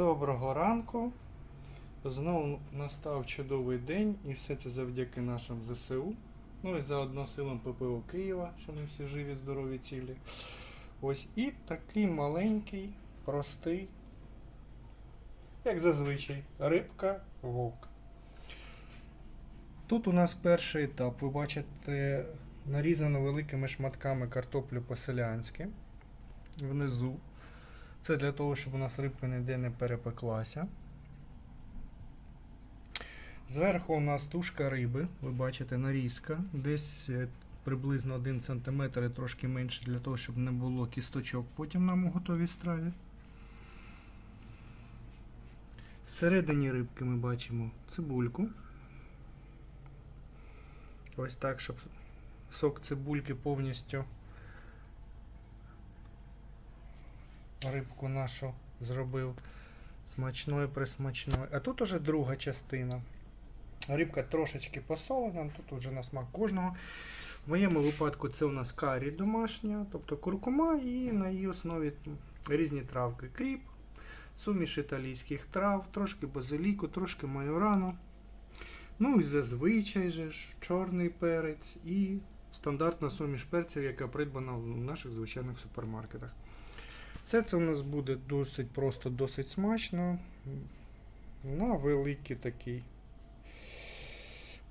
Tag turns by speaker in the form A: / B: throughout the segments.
A: Доброго ранку. Знову настав чудовий день і все це завдяки нашим ЗСУ. Ну і заодно силам ППО Києва, що ми всі живі, здорові, цілі. Ось і такий маленький, простий, як зазвичай, рибка вовк. Тут у нас перший етап. Ви бачите нарізано великими шматками картоплю по-селянськи внизу. Це для того, щоб у нас рибка ніде не перепеклася. Зверху у нас тушка риби, ви бачите, нарізка, десь е, приблизно 1 см і трошки менше, для того, щоб не було кісточок потім нам у готовій страві. Всередині рибки ми бачимо цибульку. Ось так, щоб сок цибульки повністю рибку нашу зробив смачною присмачною. А тут уже друга частина. Рибка трошечки посолена, тут вже на смак кожного. В моєму випадку це у нас карі домашня, тобто куркума і на її основі різні травки. Кріп, суміш італійських трав, трошки базиліку, трошки майорану. Ну і зазвичай же ж чорний перець і стандартна суміш перців, яка придбана в наших звичайних супермаркетах. Все це у нас буде досить просто, досить смачно. На великій такій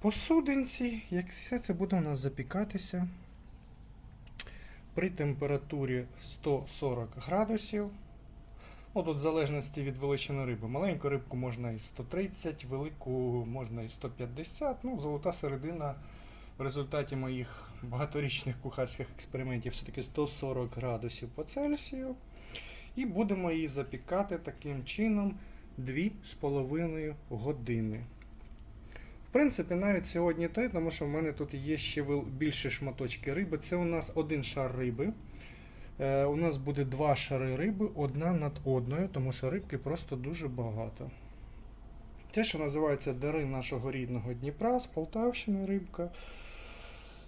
A: посудинці, як все це буде у нас запікатися при температурі 140 градусів. Ну, тут в залежності від величини риби. Маленьку рибку можна і 130, велику можна і 150. Ну, золота середина в результаті моїх багаторічних кухарських експериментів все-таки 140 градусів по Цельсію. І будемо її запікати таким чином 2,5 години. В принципі, навіть сьогодні 3, тому що в мене тут є ще більше шматочки риби. Це у нас один шар риби. Е, у нас буде два шари риби, одна над одною, тому що рибки просто дуже багато. Те, що називається дари нашого рідного Дніпра з Полтавщини рибка.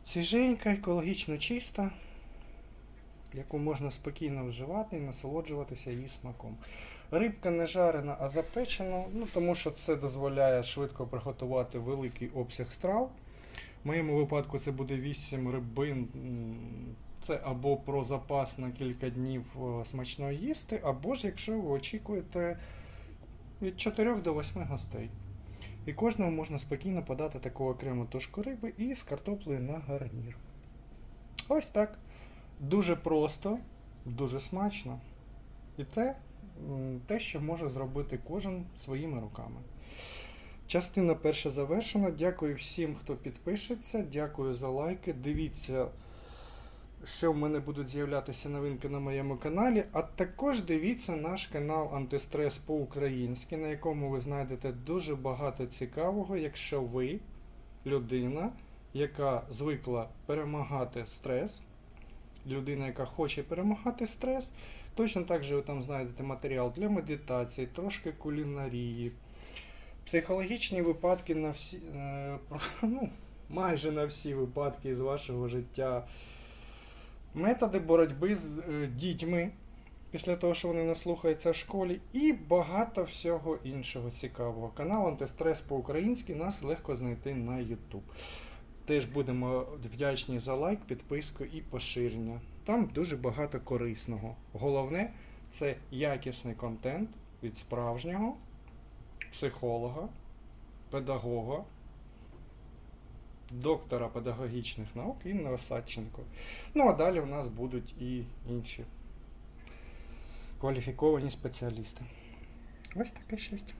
A: Свіженька, екологічно чиста, яку можна спокійно вживати і насолоджуватися її смаком. Рибка не жарена, а запечена, ну, тому що це дозволяє швидко приготувати великий обсяг страв. В моєму випадку це буде 8 рибин. Це або про запас на кілька днів е, смачно їсти, або ж якщо ви очікуєте від 4 до 8 гостей. І кожному можна спокійно подати таку окрему тушку риби і з картоплею на гарнір. Ось так. Дуже просто, дуже смачно. І це те, що може зробити кожен своїми руками. Частина перша завершена. Дякую всім, хто підпишеться. Дякую за лайки. Дивіться, що в мене будуть з'являтися новинки на моєму каналі. А також дивіться наш канал Антистрес по-українськи, на якому ви знайдете дуже багато цікавого, якщо ви людина, яка звикла перемагати стрес, людина, яка хоче перемагати стрес. Точно так же ви там знайдете матеріал для медитації, трошки кулінарії, психологічні випадки на всі, е, ну, майже на всі випадки з вашого життя, методи боротьби з е, дітьми після того, що вони наслухаються в школі, і багато всього іншого цікавого. Канал Антистрес по-українськи нас легко знайти на YouTube. Теж будемо вдячні за лайк, підписку і поширення. Там дуже багато корисного. Головне це якісний контент від справжнього психолога, педагога, доктора педагогічних наук Інни Осадченко. Ну а далі у нас будуть і інші кваліфіковані спеціалісти. Ось таке щастя.